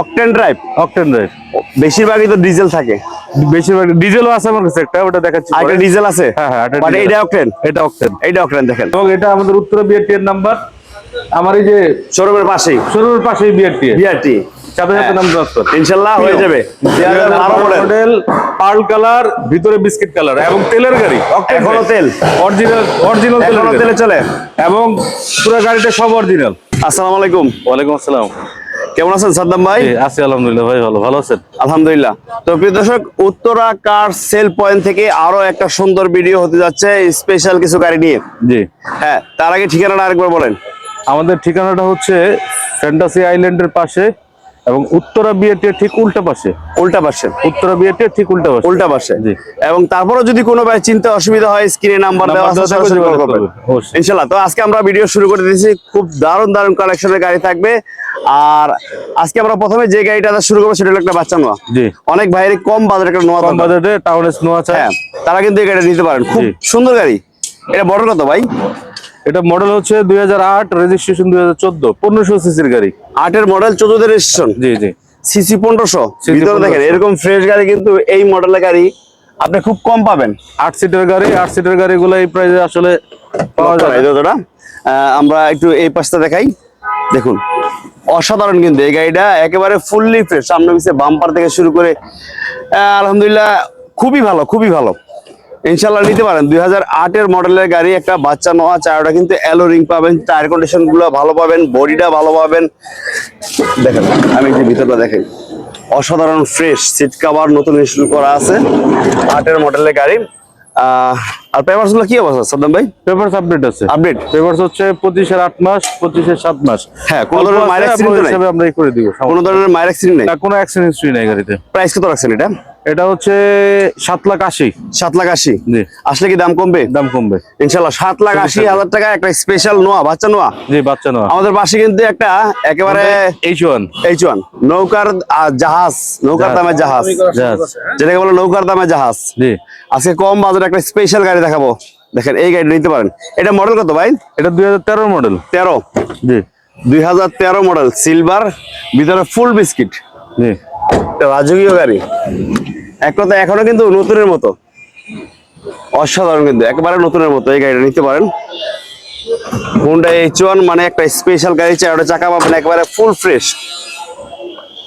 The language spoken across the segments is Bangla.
অকটেন ড্রাইভ অকটেন ড্রাইভ বেশিরভাগই তো ডিজেল থাকে। বেশিরভাগ ডিজেলও আছে আমার কাছে একটা ওটা দেখাচ্ছি আর একটা ডিজেল আছে? হ্যাঁ হ্যাঁ বাট আছে। অকটেন এটা অকটেন এইটা অকটেন দেখেন। এবং এটা আমাদের উত্তর বিআরটি এর নাম্বার আমার এই যে শোরুমের পাশেই। শোরুমের পাশেই বিআরটি বিআরটি ট্রান্সফার ইনশাল্লাহ হয়ে যাবে। মডেল পার্ল কালার ভিতরে বিস্কিট কালার এবং তেলের গাড়ি। এখনও তেল। অরিজিনাল অরিজিনাল তেলের তেলে চলে। এবং পুরো গাড়িটা সব অরিজিনাল আসসালামু আলাইকুম। ওয়ালাইকুম আসসালাম। কেমন আছেন সাদ্দাম ভাই? আছি আলহামদুলিল্লাহ ভাই ভালো ভালো আছেন? আলহামদুলিল্লাহ। তো প্রিয় দর্শক উত্তরা কার সেল পয়েন্ট থেকে আরও একটা সুন্দর ভিডিও হতে যাচ্ছে স্পেশাল কিছু গাড়ি নিয়ে। জি। হ্যাঁ তার আগে ঠিকানাটা আরেকবার বলেন। আমাদের ঠিকানাটা হচ্ছে ফ্যান্টাসি আইল্যান্ডের পাশে এবং উত্তরা বিয়েটির ঠিক উল্টা পাশে। উল্টা পাশে। উত্তরা বিয়েটির ঠিক উল্টা পাশে। উল্টা পাশে। জি। এবং তারপরও যদি কোনো ভাই চিন্তা অসুবিধা হয় স্ক্রিনে নাম্বার দেওয়া আছে সরাসরি যোগাযোগ করবেন। ইনশাল্লাহ। তো আজকে আমরা ভিডিও শুরু করে দিয়েছি। খুব দারুণ দারুণ কালেকশনের গাড়ি থাকবে। আর আজকে আমরা প্রথমে যে গাড়িটা শুরু করব সেটা হলো একটা বাচ্চা নোয়া। জি। অনেক ভাইয়ের কম বাজারে একটা নোয়া কম দরকার। বাজেটে টাউন স্নো আছে হ্যাঁ তারা কিন্তু এই গাড়িটা নিতে পারেন। খুব সুন্দর গাড়ি। এটা বড় কত ভাই? এটা মডেল হচ্ছে দুই হাজার আট রেজিস্ট্রেশন দুই হাজার চোদ্দ পনেরোশো সিসির গাড়ি। আটের মডেল চোদ্দ রেজিস্ট্রেশন জি জি। সিসি পনেরোশো? ভিতরে দেখেন এরকম ফ্রেশ গাড়ি কিন্তু এই মডেলের গাড়ি আপনি খুব কম পাবেন। আট সিটের গাড়ি আট সিটের গাড়িগুলো এই প্রাইসে আসলে পাওয়া যায় যতটা। আমরা একটু এই পাশটা দেখাই। দেখুন অসাধারণ কিন্তু এই গাড়িটা একেবারে ফুললি ফ্রেশ সামনে পিছিয়ে বাম্পার থেকে শুরু করে আলহামদুলিল্লাহ খুবই ভালো খুবই ভালো। ইনশাল্লাহ নিতে পারেন। দুই হাজার আটের মডেলের গাড়ি একটা বাচ্চা নেওয়া চারটা কিন্তু অ্যালো রিং পাবেন। টায়ার কন্ডিশনগুলো ভালো পাবেন বডিটা ভালো পাবেন। দেখেন আমি একটু ভিতরটা দেখাই অসাধারণ ফ্রেশ সিট কাভার নতুন ইনস্টল করা আছে। আটের মডেলের গাড়ি। আহ, আর পেপারসগুলো কি অবস্থা সাদ্দাম ভাই? পেপারস আপডেট আছে। আপডেট পেপারস হচ্ছে পঁচিশের আট মাস পঁচিশের সাত মাস। হ্যাঁ, কোনো ধরনের কিন্তু ওই নাই। আমরা করে দিব কোনো ধরনের অ্যাক্সিডেন্ট নেই? না, কোনো অ্যাক্সিডেন্ট হিস্ট্রি নাই গাড়িতে। প্রাইস কত রাখছেন এটা? এটা হচ্ছে সাত লাখ আশি। সাত লাখ আশি। জি। আসলে কি দাম কমবে? দাম কমবে। ইনশাল্লাহ সাত লাখ আশি হাজার টাকা একটা স্পেশাল নোয়া বাচ্চা নোয়া? জি বাচ্চা নোয়া। আমাদের পাশে কিন্তু একটা একেবারে এইচ ওয়ান এইচ ওয়ান নৌকার জাহাজ নৌকার দামের জাহাজ। যেটাকে বলে নৌকার দামের জাহাজ। জি। আজকে কম বাজারে একটা স্পেশাল গাড়ি দেখাবো। দেখেন এই গাড়ি নিতে পারেন। এটা মডেল কত ভাই? এটা দুই হাজার তেরো মডেল তেরো। জি। দুই হাজার তেরো মডেল সিলভার ভিতরে ফুল বিস্কিট জি। রাজকীয় গাড়ি? এক কথা এখনও কিন্তু নতুনের মতো। অসাধারণ কিন্তু একেবারে নতুনের মতো এই গাড়িটা নিতে পারেন। হোন্ডা এইচ ওয়ান মানে একটা স্পেশাল গাড়ি চারটা চাকা পাবেন একেবারে ফুল ফ্রেশ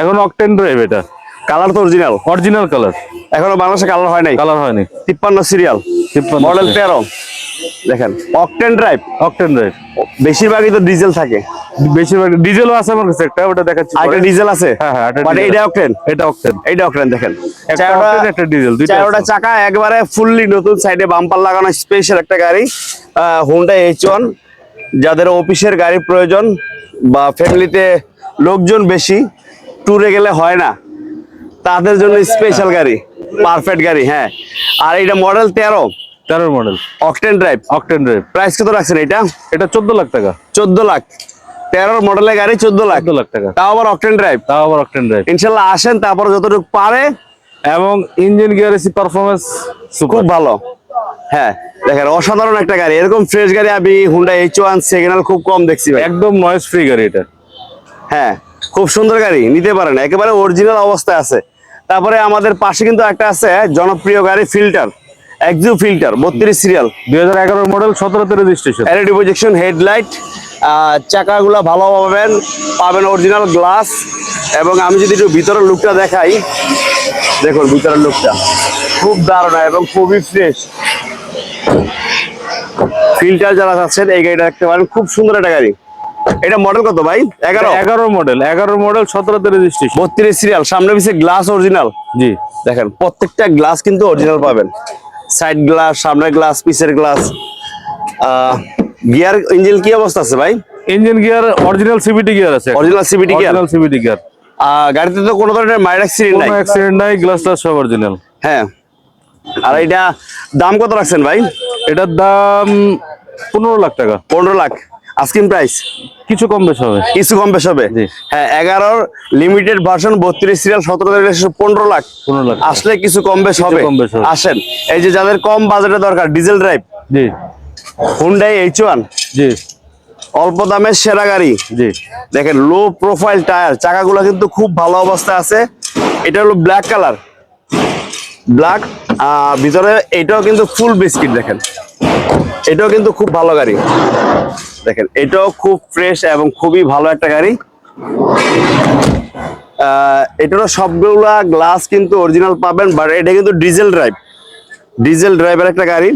এখন অকটেন ড্রাইভ এটা। কালার তো অরিজিনাল অরিজিনাল কালার এখনও বাংলাদেশে কালার হয় নাই। কালার হয়নি। তিপ্পান্ন সিরিয়াল 53 মডেল তেরো। দেখেন অকটেন ড্রাইভ অকটেন ড্রাইভ বেশিরভাগই তো ডিজেল থাকে। বেশিরভাগ ডিজেলও আছে আমার কাছে একটা ওটা দেখাচ্ছি একটা ডিজেল আছে? হ্যাঁ হ্যাঁ মানে আছে। অকটেন এটা অকটেন অকটেন দেখেন। একটা ডিজেল চারটা চাকা একবারে ফুললি নতুন সাইডে বাম্পার লাগানো স্পেশাল একটা গাড়ি হোন্ডা এইচ ওয়ান যাদের অফিসের গাড়ি প্রয়োজন বা ফ্যামিলিতে লোকজন বেশি ট্যুরে গেলে হয় না। তাদের জন্য স্পেশাল গাড়ি পারফেক্ট গাড়ি হ্যাঁ। আর এটা মডেল তেরো। তেরোর model octane drive octane drive price কত রাখছেন এটা? এটা চোদ্দ লাখ টাকা। চোদ্দ লাখ। তেরোর মডেলের গাড়ি চোদ্দ লাখ। লাখ টাকা। তাও আবার অকটেন ড্রাইভ তাও আবার অকটেন ড্রাইভ ইনশাল্লাহ আসেন তারপর যতটুকু পারে। এবং ইঞ্জিন গিয়ার এসি পারফরমেন্স খুব ভালো। হ্যাঁ দেখেন অসাধারণ একটা গাড়ি। এরকম ফ্রেশ গাড়ি আমি হুন্ডা এইচ ওয়ান সেকেন্ড খুব কম দেখছি ভাই। একদম নয়েজ ফ্রি গাড়ি এটা। হ্যাঁ খুব সুন্দর গাড়ি নিতে পারেন। একেবারে অরিজিনাল অবস্থায় আছে। তারপরে আমাদের পাশে কিন্তু একটা আছে জনপ্রিয় গাড়ি ফিল্টার এক্সিউ ফিল্টার বত্রিশ সিরিয়াল দুই হাজার এগারো মডেল সতেরোতে রেজিস্ট্রেশন এলইডি প্রজেকশন হেডলাইট চাকাগুলো ভালো পাবেন পাবেন অরিজিনাল গ্লাস এবং আমি যদি একটু ভিতরের লুকটা দেখাই দেখুন ভিতরের লুকটা খুব দারুণ এবং খুবই ফ্রেশ ফিল্টার যারা আছেন এই গাড়িটা দেখতে পারেন খুব সুন্দর একটা গাড়ি। এটা মডেল কত ভাই? এগারো? এগারো মডেল এগারো মডেল সতেরোতে রেজিস্ট্রেশন বত্রিশ সিরিয়াল সামনে পিছিয়ে গ্লাস অরিজিনাল জি। দেখেন প্রত্যেকটা গ্লাস কিন্তু অরিজিনাল পাবেন। সাইড গ্লাস সামনের গ্লাস পিসের গ্লাস। গিয়ার ইঞ্জিন কি অবস্থা আছে ভাই? Engine gear original CVT gear আছে। Original CVT gear? Original CVT gear. গাড়িতে তো কোনো ধরনের মাইর অ্যাক্সিডেন্ট নাই? কোনো অ্যাক্সিডেন্ট নাই গ্লাস টাস সব অরিজিনাল হ্যাঁ। আর এটা দাম কত রাখছেন ভাই? এটার দাম পনেরো লাখ টাকা। পনেরো লাখ। আস্কিং প্রাইস কিছু কম বেশ হবে। কিছু কম বেশ হবে? জি। হ্যাঁ এগারোর লিমিটেড ভার্সন বত্রিশ সিরিয়াল সতেরো পনেরো লাখ। পনেরো লাখ আসলে কিছু কম বেশ হবে। কম বেশ হবে। আসেন এই যে যাদের কম বাজেটে দরকার diesel drive ji. Hyundai H one ji. অল্প দামের সেরা গাড়ি। জি। দেখেন লো প্রোফাইল টায়ার চাকাগুলো কিন্তু খুব ভালো অবস্থায় আছে। এটা হলো ব্ল্যাক কালার ব্ল্যাক ভিতরে এটাও কিন্তু ফুল বিস্কিট দেখেন। এটাও কিন্তু খুব ভালো গাড়ি। দেখেন এটাও খুব ফ্রেশ এবং খুবই ভালো একটা গাড়ি। এটারও সবগুলা গ্লাস কিন্তু অরিজিনাল পাবেন বাট এটা কিন্তু ডিজেল ড্রাইভ ডিজেল ড্রাইভের একটা গাড়ি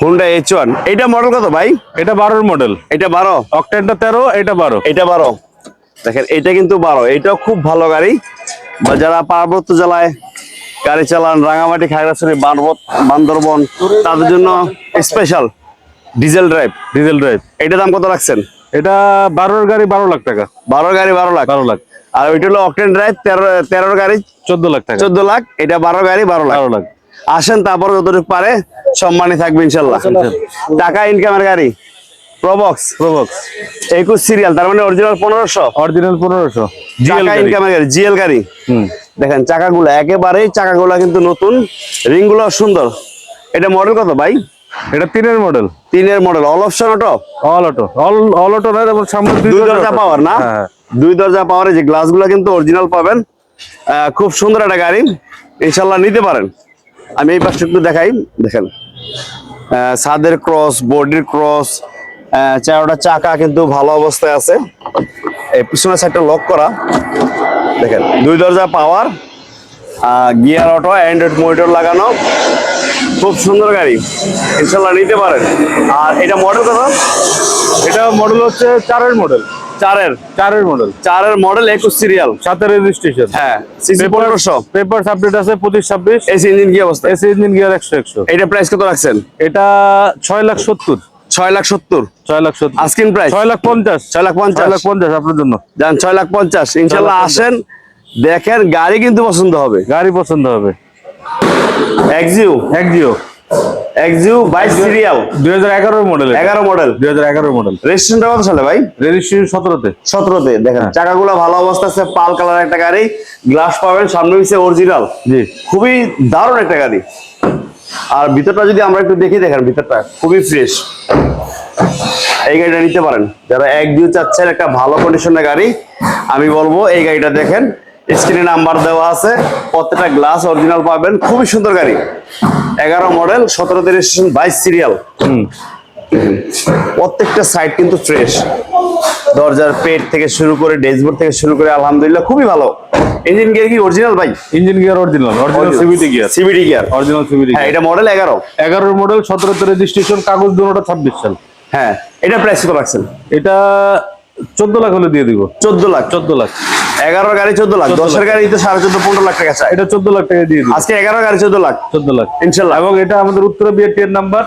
হুন্ডা এইচ ওয়ান এটা মডেল কত ভাই? এটা বারোর মডেল এটা বারো? অকটেনটা তেরো এটা বারো। এটা বারো। দেখেন এটা কিন্তু বারো। এটাও খুব ভালো গাড়ি বা যারা পার্বত্য জেলায় গাড়ি চালান রাঙামাটি খাগড়াছড়ি বানবত বান্দরবন তাদের জন্য special diesel drive diesel drive এটা দাম কত রাখছেন? এটা বারোর গাড়ি বারো লাখ টাকা। বারো গাড়ি বারো লাখ। বারো লাখ। আর ওইটা হলো অকটেন ড্রাইভ তেরো তেরোর গাড়ি চোদ্দ লাখ টাকা। চোদ্দ লাখ এটা বারো গাড়ি বারো লাখ। বারো লাখ। আসেন তারপর যতটুকু পারে সম্মানী থাকবে ইনশাল্লাহ। টাকা ইনকামের গাড়ি প্রবক্স প্রবক্স একুশ সিরিয়াল তার মানে অরিজিনাল পনেরোশো। অরিজিনাল পনেরোশো। জিএল টাকা ইনকামের গাড়ি জিএল গাড়ি। হুম। দেখেন চাকাগুলো একেবারেই চাকাগুলো কিন্তু নতুন। রিংগুলো সুন্দর। এটা মডেল কত ভাই? এটা তিনের মডেল তিনের model all option auto all auto all all auto তারপর সামনে দুই দরজা পাওয়ার না? হ্যাঁ। দুই দরজা পাওয়ার যে গ্লাস গ্লাসগুলো কিন্তু অরিজিনাল পাবেন খুব সুন্দর একটা গাড়ি। ইনশাল্লাহ নিতে পারেন। আমি এই পাশটা একটু দেখাই। দেখেন আহ, ছাদের ক্রস বডির ক্রস চারোটা চাকা কিন্তু ভালো অবস্থায় আছে। এই পিছনের সাইডটা লক করা। দেখেন দুই দরজা power gear auto Android monitor লাগানো। খুব সুন্দর গাড়ি। ইনশাল্লাহ নিতে পারেন। আর এটা মডেল কত? এটা মডেল হচ্ছে চারের মডেল চারের। চারের মডেল চারের মডেল একুশ সিরিয়াল সাতের রেজিস্ট্রেশন হ্যাঁ পনেরোশো। পেপার আপডেট আছে পঁচিশ ছাব্বিশ। এসি ইঞ্জিন কি অবস্থা? এসি ইঞ্জিন গিয়ার একশো একশো। এটা প্রাইস কত রাখছেন? এটা ছয় লাখ সত্তর। ছয় লাখ সত্তর। ছয় লাখ সত্তর। আস্কিন প্রাইস ছয় লাখ পঞ্চাশ। ছয় লাখ পঞ্চাশ। ছয় লাখ পঞ্চাশ আপনার জন্য। যান ছয় লাখ পঞ্চাশ। ইনশাল্লাহ আসেন দেখেন গাড়ি কিন্তু পছন্দ হবে। গাড়ি পছন্দ হবে। এক্সিউ একজিও এক্সিউ বাইশ সিরিয়াল দুই হাজার এগারোর মডেল এগারো মডেল দুই হাজার এগারোর মডেল রেজিস্ট্রেশনটা কত সালে ভাই? রেজিস্ট্রেশন সতেরোতে। সতেরোতে। দেখেন হ্যাঁ। চাকাগুলো ভালো অবস্থা আছে পাল কালার একটা গাড়ি। গ্লাস পাবেন সামনে অরিজিনাল জি। খুবই দারুণ একটা গাড়ি। আর ভিতরটা যদি আমরা একটু দেখি, দেখেন ভিতরটা খুবই ফ্রেশ এই গাড়িটা নিতে পারেন। যারা এক, দুই চাচ্ছেন একটা ভালো কন্ডিশনের গাড়ি, আমি বলব এই গাড়িটা দেখেন। স্ক্রিনে নাম্বার দেওয়া আছে, প্রত্যেকটা গ্লাস অরিজিনাল পাবেন। খুবই সুন্দর গাড়ি। এগারো মডেল সতেরো রেজিস্ট্রেশন বাইশ সিরিয়াল প্রত্যেকটা সাইড কিন্তু ফ্রেশ দরজার পেট থেকে শুরু করে ড্যাশবোর্ড থেকে শুরু করে আলহামদুলিল্লাহ খুবই ভালো। ইঞ্জিন গিয়ার কি অরিজিনাল ভাই? Engine gear original original CVT gear CVT gear original CVT হ্যাঁ এটা মডেল এগারো। এগারোর মডেল সতেরোতে রেজিস্ট্রেশন কাগজ দুটোটা ছাব্বিশ সাল। হ্যাঁ এটা প্রাইস কত রাখছেন? এটা চোদ্দ লাখ হলে দিয়ে দিব। চোদ্দ লাখ। চোদ্দ লাখ। এগারো গাড়ি চোদ্দ লাখ 14 দশের গাড়ি তো সাড়ে চোদ্দ পনেরো লাখ টাকা এটা চোদ্দ লাখ টাকা দিয়ে দিব। আজকে এগারো গাড়ি চোদ্দ লাখ। চোদ্দ লাখ। ইনশাল্লাহ। এবং এটা আমাদের উত্তরা বিআরটি এর নাম্বার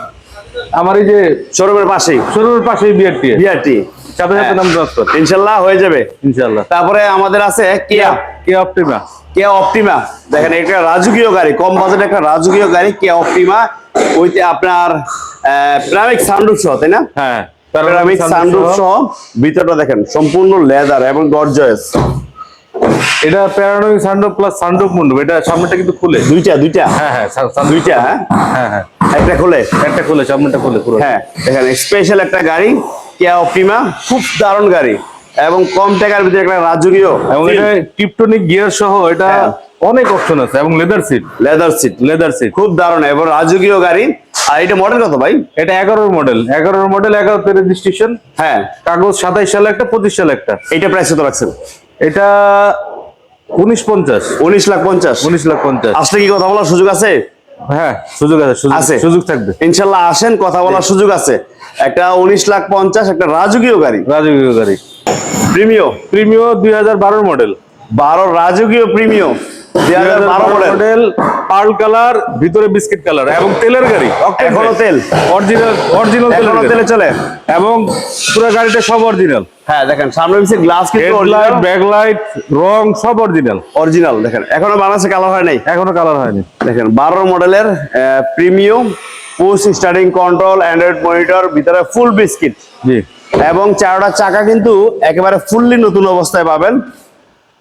আমার এই যে শোরুমের পাশেই। শোরুমের পাশেই বিআরটি বিআরটি সাথে সাথে নাম ট্রান্সফার ইনশাল্লাহ হয়ে যাবে। ইনশাআল্লাহ তারপরে আমাদের আছে কেয়া কে অপটিমা কেয়া অপটিমা দেখেন এটা রাজকীয় গাড়ি কম বাজেট একটা রাজকীয় গাড়ি কেয়া অপটিমা ওইতে আপনার প্রামিক সানরুফ সহ তাই না? হ্যাঁ। প্যারামিক সানরুফ সহ। ভিতরটা দেখেন সম্পূর্ণ লেদার এবং গর্জয়েস এটা প্যারানোমিক সানডোপ প্লাস সানডোপ মন্ডপ এটা সামনেটা কিন্তু খুলে। দুইটা দুইটা। হ্যাঁ হ্যাঁ দুইটা হ্যাঁ? হ্যাঁ হ্যাঁ। একটা খোলে? একটা খুলে সামনেটা খুলে পুরো। হ্যাঁ দেখেন স্পেশাল একটা গাড়ি কেয়া অপটিমা খুব দারুণ গাড়ি। এবং কম টাকার ভিতরে একটা রাজকীয় এবং এটা টিপটনিক গিয়ার সহ এটা হ্যাঁ। অনেক অপশন আছে এবং leather seat leather seat leather seat খুব দারুণ এবং রাজকীয় গাড়ি। আর এটা মডেল কত ভাই? এটা এগারোর মডেল এগারোর মডেল এগারোতে রেজিস্ট্রেশন হ্যাঁ। কাগজ সাতাইশ সালে একটা পঁচিশ সালে একটা। এইটা প্রাইস কত রাখছেন? এটা উনিশ পঞ্চাশ। উনিশ লাখ পঞ্চাশ। উনিশ লাখ পঞ্চাশ। আসলে কি কথা বলার সুযোগ আছে? হ্যাঁ সুযোগ আছে সুযোগ- থাকবে। ইনশাল্লাহ আসেন কথা বলার সুযোগ আছে। একটা উনিশ লাখ পঞ্চাশ একটা রাজকীয় গাড়ি। রাজকীয় গাড়ি। প্রিমিয় প্রিমিও দুই হাজার বারোর মডেল বারো রাজকীয় বারো মডেল পার্ল কালার ভিতরে বিস্কিট কালার এবং তেলের গাড়ি। এখনও তেল। অরিজিনাল অরিজিনাল তেলের তেলে চলে। এবং পুরো গাড়িটা সব অরিজিনাল হ্যাঁ দেখেন সামনে গ্লাস কিন্তু ব্যাকলাইট রং সব অরিজিনাল অরিজিনাল দেখেন এখনও বাংলাদেশে কালার হয় নাই। এখনও কালার হয়নি। দেখেন বারো মডেলের premium push starting control Android monitor ভিতরে ফুল বিস্কিট জি। এবং চারটা চাকা কিন্তু একেবারে ফুললি নতুন অবস্থায় পাবেন।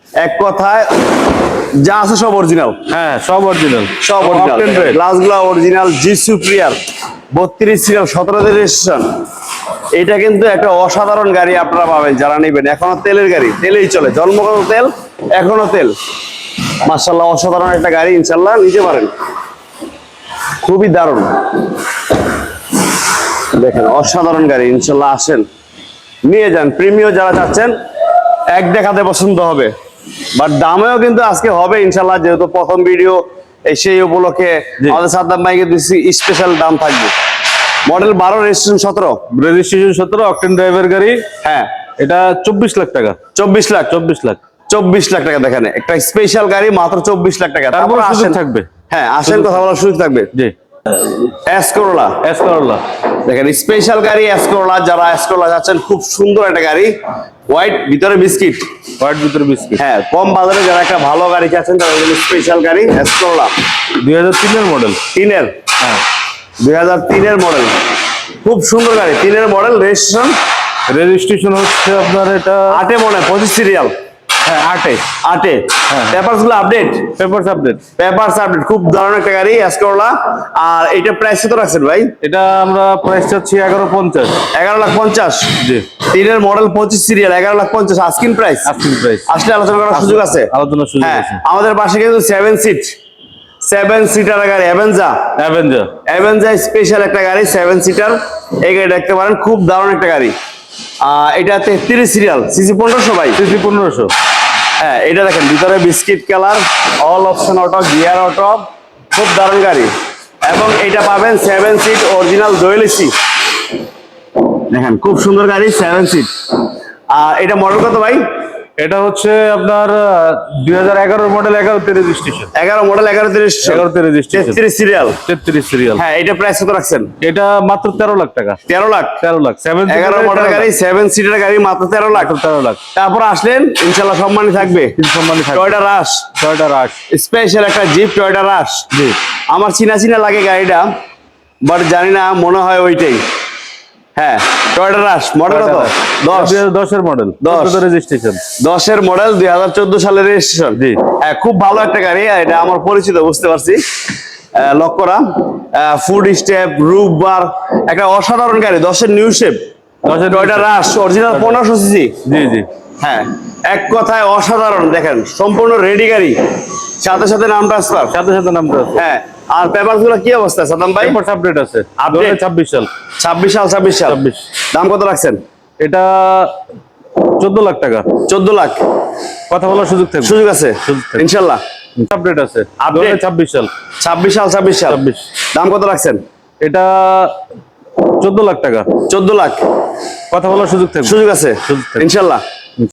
এক কথায় যা আছে সব অরিজিনাল হ্যাঁ সব অরিজিনাল সব অরিজিনাল গ্লাসগুলো অরিজিনাল জি সুপ্রিয়ার বত্রিশ সিরিয়াল সতেরো রেজিস্ট্রেশন এটা কিন্তু একটা অসাধারণ গাড়ি আপনারা পাবেন যারা নেবেন। এখনও তেলের গাড়ি তেলেই চলে। জন্মগত তেল এখনও তেল। মার্শাল্লাহ অসাধারণ একটা গাড়ি ইনশাল্লাহ নিতে পারেন। খুবই দারুণ। দেখেন অসাধারণ গাড়ি ইনশাল্লাহ আসেন। নিয়ে যান প্রিমিয় যারা চাচ্ছেন এক দেখাতে পছন্দ হবে। বাট দামেও কিন্তু আজকে হবে ইনশাল্লাহ যেহেতু প্রথম ভিডিও সেই উপলক্ষে। আমাদের সাদ্দাম ভাইকে স্পেশাল দাম থাকবে। মডেল বারো রেজিস্ট্রেশন সতেরো। রেজিস্ট্রেশন সতেরো অকটেন ড্রাইভার গাড়ি। হ্যাঁ। এটা চব্বিশ লাখ টাকা। চব্বিশ লাখ। চব্বিশ লাখ। চব্বিশ লাখ টাকা দেখেন একটা স্পেশাল গাড়ি মাত্র চব্বিশ লাখ টাকা। তারপর তারপর আসেন। থাকবে। হ্যাঁ আসেন কথা বলার সুযোগ থাকবে। জি। এস করোলা এস করলা দেখেন স্পেশাল গাড়ি এস করোলা যারা এস করোলা যাচ্ছেন খুব সুন্দর একটা গাড়ি। হোয়াইট ভিতরে বিস্কিট হোয়াইট ভিতরে বিস্কিট হ্যাঁ কম বাজারে যারা একটা ভালো গাড়ি চাচ্ছেন তাদের জন্য স্পেশাল গাড়ি এস করোলা দুই হাজার তিনের মডেল তিনের। হ্যাঁ। দুই হাজার তিনের মডেল খুব সুন্দর গাড়ি। তিনের মডেল রেজিস্ট্রেশন রেজিস্ট্রেশন হচ্ছে আপনার এটা আটে মনে হয়, পঁচিশ সিরিয়াল হ্যাঁ আটে আটে। পেপারসগুলো update papers update papers update খুব দারুণ একটা গাড়ি আর এটা প্রাইস কত রাখছেন ভাই? এটা আমরা প্রাইস চাচ্ছি এগারো পঞ্চাশ। এগারো লাখ পঞ্চাশ। জি। তিনের মডেল পঁচিশ সিরিয়াল এগারো লাখ পঞ্চাশ আস্কিন প্রাইস প্রাইস আসলে আলোচনা করার সুযোগ আছে। আলোচনার সুযোগ হ্যাঁ আছে। আমাদের পাশে কিন্তু সেভেন সিট সেভেন সিটার গাড়ি অ্যাভেঞ্জা স্পেশাল একটা গাড়ি সেভেন সিটার এই গাড়ি দেখতে পারেন খুব দারুণ একটা গাড়ি। আহ, এটা তেত্রিশ সিরিয়াল সিসি পনেরোশো ভাই। সিসি পনেরোশো। হ্যাঁ এটা দেখেন, ভিতরে biscuit colour all option auto gear auto খুব দারুণ গাড়ি। এবং এটা পাবেন seven seat original dual AC দেখেন, খুব সুন্দর গাড়ি সেভেন সিট আর এটা মডেল কত ভাই? এটা হচ্ছে আপনার দুই হাজার এগারো মডেল এগারোতে রেজিস্ট্রেশন এগারো মডেল এগারো তিরিশ এগারোতে রেজিস্ট্রেশন তেত্রিশ সিরিয়াল তেত্রিশ সিরিয়াল হ্যাঁ এটা প্রাইস কত রাখছেন? এটা মাত্র তেরো লাখ টাকা। তেরো লাখ। তেরো লাখ। সেভেন এগারো মডেল গাড়ি সেভেন সিটের গাড়ি মাত্র তেরো লাখ। তেরো লাখ। তারপর আসলেন ইনশাল্লাহ সম্মানই থাকবে। সম্মানী থাকবে। টয়টা রাশ ছয়টা রাশ স্পেশাল একটা জিপ টয়টা রাশ জি আমার চিনা চিনা লাগে গাড়িটা বাট জানি না মনে হয় ওইটাই। হ্যাঁ টয়টা রাশ? মডেল কত মডেল দশ। রেজিস্ট্রেশন মডেল সালের রেজিস্ট্রেশন জি। হ্যাঁ খুব ভালো একটা গাড়ি আর এটা আমার পরিচিত বুঝতে পারছি। লক করা। ফুড স্টেপ রুফ বার একটা অসাধারণ গাড়ি দশের নিউ শেপ দশের টয়টা রাশ? অরিজিনাল পনেরোশো সিসি জি জি। হ্যাঁ এক কথায় অসাধারণ দেখেন সম্পূর্ণ রেডি গাড়ি। সাথে সাথে নাম ট্রান্সফার সাথে সাথে নামটা আছে। হ্যাঁ আর পেপারগুলো কি অবস্থা সাদাম ভাই? পেপার আপডেট আছে। Update? ছাব্বিশ সাল। ছাব্বিশ সাল ছাব্বিশ সাল। 26 দাম কত রাখছেন? এটা চোদ্দ লাখ টাকা। চোদ্দ লাখ। কথা বলার সুযোগ থাকবে। সুযোগ আছে? থাকবে। আপডেট আছে। Update? ছাব্বিশ সাল। ছাব্বিশ সাল ছাব্বিশ সাল। 26 দাম কত রাখছেন? এটা চোদ্দ লাখ টাকা। চোদ্দ লাখ। কথা বলার সুযোগ থাকবে। সুযোগ আছে। ইনশাল্লাহ।